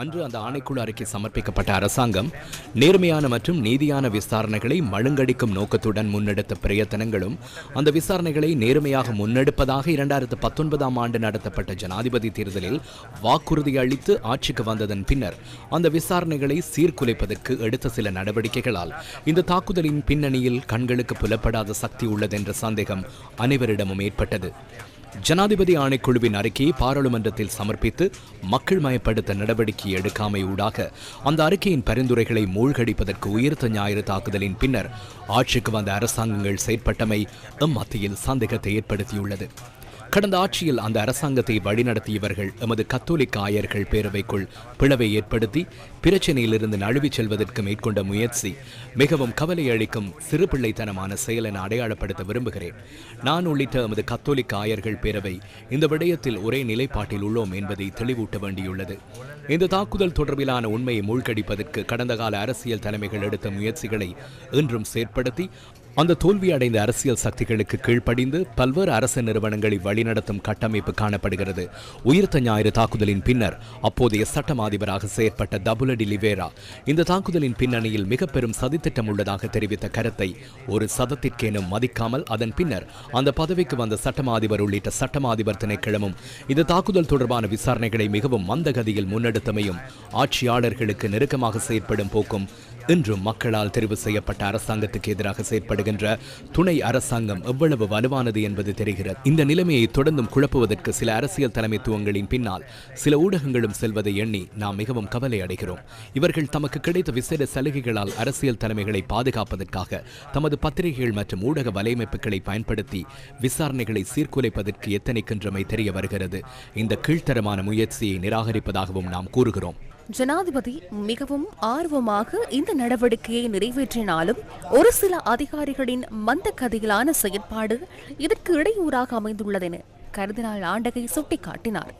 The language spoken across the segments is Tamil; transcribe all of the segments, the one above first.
அன்று அந்த ஆணைக்குழு அறிக்கை சமர்ப்பிக்கப்பட்ட அரசாங்கம் நேர்மையான மற்றும் நீதியான விசாரணைகளை மழுங்கடிக்கும் நோக்கத்துடன் முன்னெடுத்த பிரயத்தனங்களும் அந்த விசாரணைகளை நேர்மையாக முன்னெடுப்பதாக இரண்டாயிரத்து பத்தொன்பதாம் ஆண்டு நடத்தப்பட்ட ஜனாதிபதி தேர்தலில் வாக்குறுதி அளித்து ஆட்சிக்கு வந்ததன் பின்னர் அந்த விசாரணைகளை சீர்குலைப்பதற்கு எடுத்த சில நடவடிக்கைகளால் இந்த தாக்குதலின் பின்னணியில் கண்களுக்கு புலப்படாத சக்தி உள்ளதென்ற சந்தேகம் அனைவரிடமும் ஏற்பட்டது. ஜனாதிபதி ஆணைக்குழுவின் அறிக்கையை பாராளுமன்றத்தில் சமர்ப்பித்து மக்கள் மயப்படுத்த நடவடிக்கை எடுக்காமை ஊடாக அந்த அறிக்கையின் பரிந்துரைகளை மூழ்கடிப்பதற்கு உயிர்த்த ஞாயிறு தாக்குதலின் பின்னர் ஆட்சிக்கு வந்த அரசாங்கங்கள் செயற்பட்டமை எம் மத்தியில் சந்தேகத்தை ஏற்படுத்தியுள்ளது. கடந்த ஆட்சியில் அந்த அரசாங்கத்தை வழிநடத்தியவர்கள் எமது கத்தோலிக்க ஆயர்கள் பேரவைக்குள் பிளவை ஏற்படுத்தி பிரச்சனையிலிருந்து நழுவிச் செல்வதற்கு மேற்கொண்ட முயற்சி மிகவும் கவலை அளிக்கும் சிறுபிள்ளைத்தனமான செயல் என அடையாளப்படுத்த விரும்புகிறேன். நான் உள்ளிட்ட எமது கத்தோலிக்க ஆயர்கள் பேரவை இந்த விடயத்தில் ஒரே நிலைப்பாட்டில் உள்ளோம் என்பதை தெளிவூட்ட வேண்டியுள்ளது. இந்த தாக்குதல் தொடர்பிலான உண்மையை மூழ்கடிப்பதற்கு கடந்த கால அரசியல் தலைமைகள் எடுத்த முயற்சிகளை இன்றும் செயற்படுத்தி அந்த தோல்வி அடைந்த அரசியல் சக்திகளுக்கு கீழ்ப்படிந்து பல்வேறு அரசு நிறுவனங்களை வழிநடத்தும் கட்டமைப்பு காணப்படுகிறது. உயிர்த்த ஞாயிறு தாக்குதலின் பின்னர் அப்போதைய சட்டம் அதிபராக செயற்பட்ட டபுலடி லிவேரா இந்த தாக்குதலின் பின்னணியில் மிக பெரும் சதித்திட்டம் உள்ளதாக தெரிவித்த கருத்தை ஒரு சதத்திற்கேனும் மதிக்காமல் அதன் பின்னர் அந்த பதவிக்கு வந்த சட்டமாதிபர் உள்ளிட்ட சட்டமாதிபர் அதிபர் திணைக்களமும் இந்த தாக்குதல் தொடர்பான விசாரணைகளை மிகவும் மந்தகதியில் முன்னெடுத்தமையும் ஆட்சியாளர்களுக்கு நெருக்கமாக செயற்படும் போக்கும் இன்றும் மக்களால் தெரிவு செய்யப்பட்ட அரசாங்கத்துக்கு எதிராக செயற்படுகின்ற துணை அரசாங்கம் எவ்வளவு வலுவானது என்பது தெரிகிறது. இந்த நிலைமையை தொடர்ந்தும் குழப்புவதற்கு சில அரசியல் தலைமைத்துவங்களின் பின்னால் சில ஊடகங்களும் செல்வதை எண்ணி நாம் மிகவும் கவலை அடைகிறோம். இவர்கள் தமக்கு கிடைத்த விசேட சலுகைகளால் அரசியல் தலைமைகளை பாதுகாப்பதற்காக தமது பத்திரிகைகள் மற்றும் ஊடக வலையமைப்புகளை பயன்படுத்தி விசாரணைகளை சீர்குலைப்பதற்கு எத்தனைக்கின்றமை தெரிய வருகிறது. இந்த கீழ்த்தரமான முயற்சியை நிராகரிப்பதாகவும் நாம் கூறுகிறோம். ஜனாதிபதி மிகவும் ஆர்வமாக இந்த நடவடிக்கையை நிறைவேற்றினாலும் ஒரு சில அதிகாரிகளின் மந்த கதையிலான செயற்பாடு இதற்கு இடையூறாக அமைந்துள்ளதென கருதினால் ஆண்டகை சுட்டிக்காட்டினார்.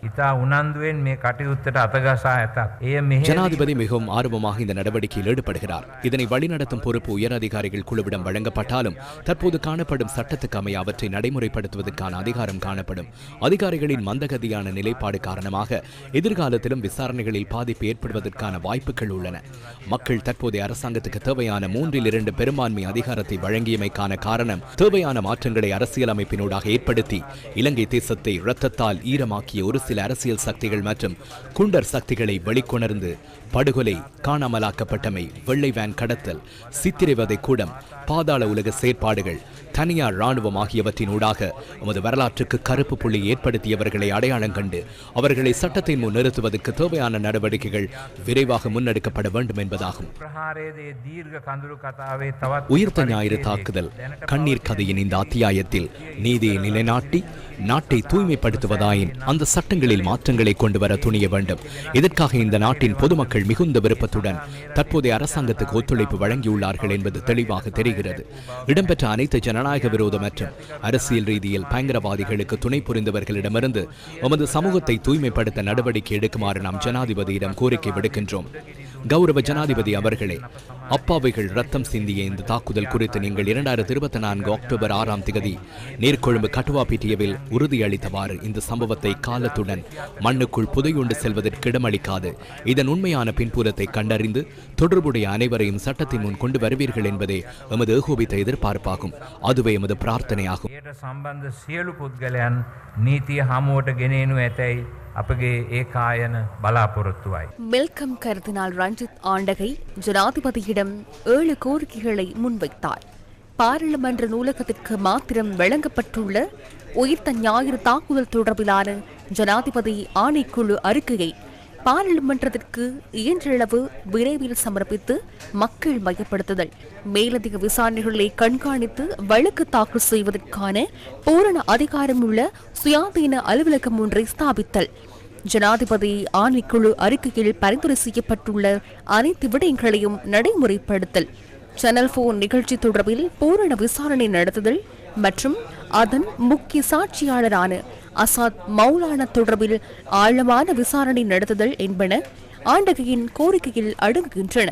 ஜனாதிபதி மிகவும் ஆர்வமாக இந்த நடவடிக்கையில் ஈடுபடுகிறார். இதனை வழிநடத்தும் பொறுப்பு உயரதிகாரிகள் குழுவிடம் வழங்கப்பட்டாலும் தற்போது காணப்படும் சட்டத்துக்கு அமைய அவற்றை நடைமுறைப்படுத்துவதற்கான அதிகாரம் காணப்படும். அதிகாரிகளின் மந்தகதியான நிலைப்பாடு காரணமாக எதிர்காலத்திலும் விசாரணைகளில் பாதிப்பு ஏற்படுவதற்கான வாய்ப்புகள் உள்ளன. மக்கள் தற்போதைய அரசாங்கத்துக்கு தேவையான மூன்றில் இரண்டு பெரும்பான்மை அதிகாரத்தை வழங்கியமைக்கான காரணம் தேவையான மாற்றங்களை அரசியல் அமைப்பினூடாக ஏற்படுத்தி இலங்கை தேசிய தேசத்தை இரத்தத்தால் ஈரமாக்கிய ஒரு சில அரசியல் சக்திகள் மற்றும் குண்டர் சக்திகளை வெளிக்கொணர்ந்து படுகொலை காணாமலாக்கப்பட்டமை வெள்ளை வேன் கடத்தல் சித்திரைவதை கூடம் பாதாள உலக செயற்பாடுகள் தனியார் இராணுவம் ஆகியவற்றினூடாக எமது வரலாற்றுக்கு கருப்பு புள்ளி ஏற்படுத்தியவர்களை அடையாளம் கண்டு அவர்களை சட்டத்தின் முன் நிறுத்துவதற்கு தேவையான நடவடிக்கைகள் விரைவாக முன்னெடுக்கப்பட வேண்டும் என்பதாகும். உயிர்த்த ஞாயிறு தாக்குதல் கண்ணீர் கதையின் இந்த அத்தியாயத்தில் நீதியை நிலைநாட்டி நாட்டை தூய்மைப்படுத்துவதாயின் அந்த சட்டங்களில் மாற்றங்களை கொண்டு வர துணிய வேண்டும். இதற்காக இந்த நாட்டின் பொதுமக்கள் மிகுந்த விருப்பத்துடன் தற்போதைய அரசாங்கத்துக்கு ஒத்துழைப்பு வழங்கியுள்ளார்கள் என்பது தெளிவாக தெரிகிறது. இடம்பெற்ற அனைத்து ஜனநாயக விரோத மற்றும் அரசியல் ரீதியில் பயங்கரவாதிகளுக்கு துணை புரிந்தவர்களிடமிருந்து எமது சமூகத்தை தூய்மைப்படுத்த நடவடிக்கை எடுக்குமாறு நாம் ஜனாதிபதியிடம் கோரிக்கை விடுக்கின்றோம். கௌரவ ஜனாதிபதி அவர்களே அப்பாவிகள் ரத்தம் சிந்திய இந்த தாக்குதல் குறித்து நீங்கள் இரண்டாயிரத்தி இருபத்தி நான்கு அக்டோபர் ஆறாம் திகதி நீர்கொழும்பு கட்டுவா பீட்டியவில் உறுதியளித்தவாறு இந்த சம்பவத்தை காலத்துடன் மண்ணுக்குள் புதையுண்டு செல்வதற்கு இடமளிக்காது. இதன் உண்மையான பின்புலத்தை கண்டறிந்து தொடர்புடைய அனைவரையும் சட்டத்தின் முன் கொண்டு வருவீர்கள் என்பதே எமது ஏகோபித்த எதிர்பார்ப்பாகும். அதுவே எமது பிரார்த்தனையாகும். சம்பந்த சியலு நீதி ஹாமோட்ட கெனேனு ஏத்தை අපගේ ඒ කායන බලාපොරොත්තුවයි. மெல்கம் கருதினால் ரஞ்சித் ஆண்டகை ஜனாதிபதியிடம் ஏழு கோரிக்கைகளை முன்வைத்தார் பாராளுமன்ற நூலகத்திற்கு மாத்திரம் வழங்கப்பட்டுள்ள உயிர்த்த ஞாயிறு தாக்குதல் தொடர்பிலான ஜனாதிபதி ஆணைக்குழு அறிக்கையை பாராளுமன்றத்திற்கு இயன்றளவு விரைவில் சமர்ப்பித்து மக்கள் மையப்படுத்துதல். மேலதிக விசாரணைகளை கண்காணித்து வழக்கு தாக்கல் செய்வதற்கான பூரண அதிகாரமுள்ள சுயாதீன அலுவலகம் ஒன்றை ஸ்தாபித்தல். ஜனாதிபதி ஆணைக்குழு அறிக்கையில் பரிந்துரை செய்யப்பட்டுள்ள அனைத்து விடயங்களையும் நடைமுறைப்படுத்தல். சேனல் போன் நிகழ்ச்சி தொடர்பில் பூரண விசாரணை நடத்துதல் மற்றும் அதன் முக்கிய சாட்சியாளரான அசாத் மௌலானா தொடர்பில் ஆழமான விசாரணை நடத்துதல் என்பன ஆண்டகையின் கோரிக்கையில் அடங்குகின்றன.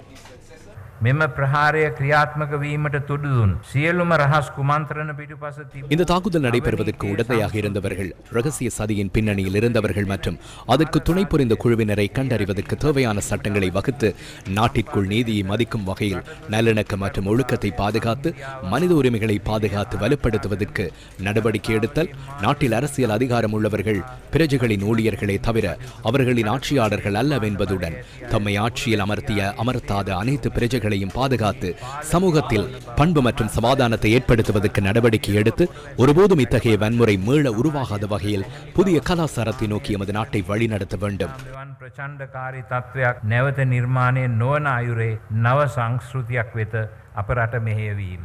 මෙම ප්‍රහාරය ක්‍රියාත්මක වීමට තුඩුදුන් සියලුම රහස් කුමන්ත්‍රණ පිටුපස තිබ இந்த தாக்குதல் நடைபெறுவதற்கு உடந்தையாக இருந்தவர்கள் ரகசிய சதியின் பின்னணியில் இருந்தவர்கள் மற்றும் அதற்கு துணை புரிந்த குழுவினரை கண்டறிவதற்கு தேவையான சட்டங்களை வகுத்து நாட்டிற்குள் நீதியை மதிக்கும் வகையில் நல்லிணக்கம் மற்றும் ஒழுக்கத்தை பாதுகாத்து மனித உரிமைகளை பாதுகாத்து வலுப்படுத்துவதற்கு நடவடிக்கை எடுத்தல் நாட்டில் அரசியல் அதிகாரம் உள்ளவர்கள் பிரஜைகளின் ஊழியர்களே தவிர அவர்களின் ஆட்சியாளர்கள் அல்லவென்பதுடன் தம்மை ஆட்சியில் அமர்த்திய அமர்த்தாத அனைத்து பிரஜைகளையும் பாதுகாத்து சமூகத்தில் பண்பு மற்றும் சமாதானத்தை ஏற்படுத்துவதற்கு நடவடிக்கை எடுத்து ஒருபோதும் இத்தகைய வன்முறை மீள உருவாகாத வகையில் புதிய கலாச்சாரத்தை நோக்கி எமது நாட்டை வழிநடத்த வேண்டும் වන් ප්‍රචණ්ඩකාරී තත්ත්වයක් නැවත නිර්මාණය නොවන අයුරේ නව සංස්කෘතියක් වෙත අප රට මෙහෙයවීම.